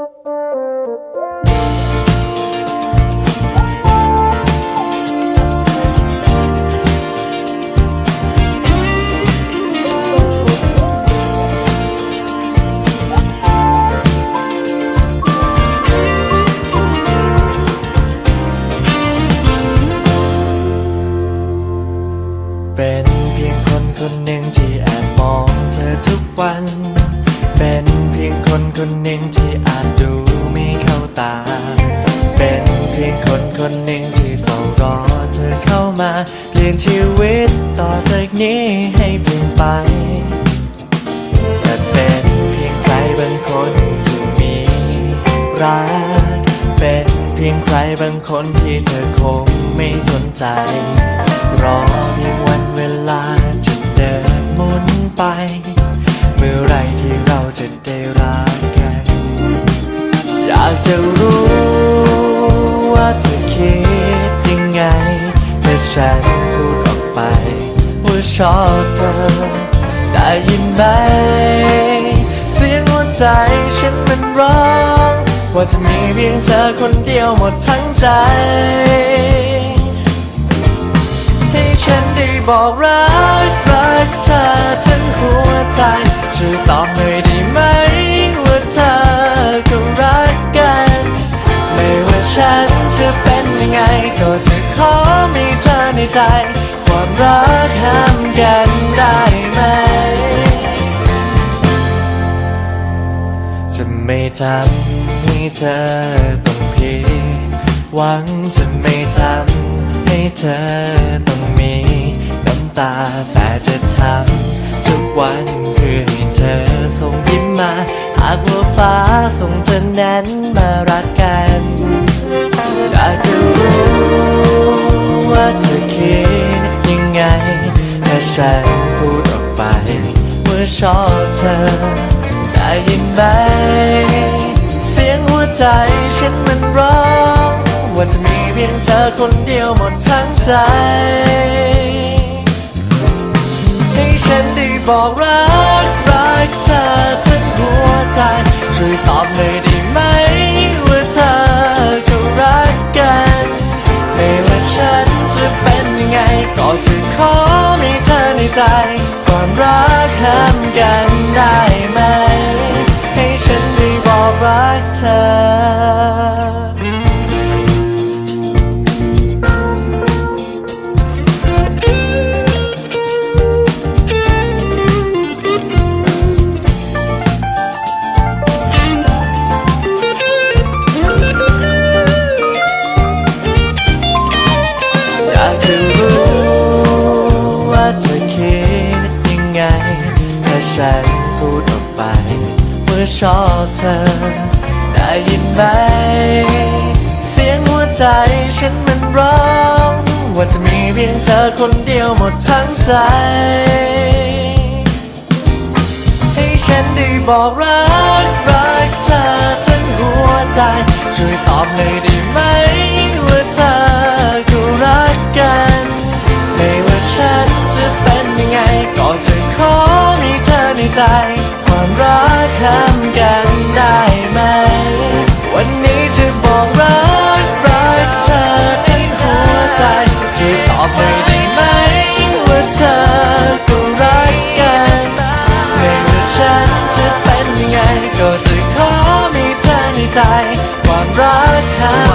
เป็นเพียงคนคนหนึ่งที่แอบมองเธอทุกวัน เป็น คนคนหนึ่งที่อาจดูไม่เข้าตา เป็นเพียงคนคนหนึ่งที่เฝ้ารอเธอเข้ามา เปลี่ยนชีวิตต่อจากนี้ให้เปลี่ยนไปแต่เป็นเพียงใครบางคนที่มีรัก เป็นเพียงใครบางคนที่เธอคงไม่สนใจ รอเพียงวันเวลาจะเดินหมุนไป เมื่อไรที่เราจะได้รักกัน อยากจะรู้ว่าเธอคิดยังไงถ้าฉันพูดออกไป ว่าชอบเธอ ได้ยินไหม เสียงหัวใจฉันมันร้อง ว่าจะมีเพียงเธอคนเดียวหมดทั้งใจ บอกรักรักเธอทั้งหัวใจช่วยตอบหน่อยได้ไหมว่าเธอก็รักกัน ไม่ว่าฉันจะเป็นยังไง ก็จะขอมีเธอในใจ ความรักห้ามกันได้ไหม จะไม่ทำให้เธอต้องผิดหวังจะไม่ทำให้เธอต้องมี น้ำตา แต่จะทำทุกวันเพื่อให้เธอส่งยิ้มมา หากว่าฟ้าส่งเธอนั้นมารักกันอยากจะรู้ว่าเธอคิดยังไงถ้าฉันพูดออกไปว่าชอบเธอ ได้ยินไหม เสียงหัวใจฉันมันร้องว่าจะมีเพียงเธอคนเดียวหมดทั้งใจ ฉันได้บอกรักรักเธอทั้งหัวใจช่วยตอบเลยได้ไหมว่าเธอก็รักกันไม่ว่าฉันจะเป็นยังไง ก็จะขอมีเธอในใจ ว่าชอบเธอ ได้ยินไหม เสียงหัวใจฉันมันร้อง ว่าจะมีเพียงเธอคนเดียวหมดทั้งใจ ให้ฉันได้บอกรักรักเธอทั้งหัวใจ ช่วยตอบหน่อยได้ไหมว่าเธอก็รักกัน ไม่ว่าฉันจะเป็นยังไง ก็จะขอมีเธอในใจ ความรักห้ามกันได้ไหม วันนี้จะบอกรักรักเธอทั้งหัวใจช่วยตอบหน่อยได้ไหมว่าเธอก็รักกันไม่ว่าฉันจะเป็นยังไงก็จะขอมีเธอในใจ ความรักห้าม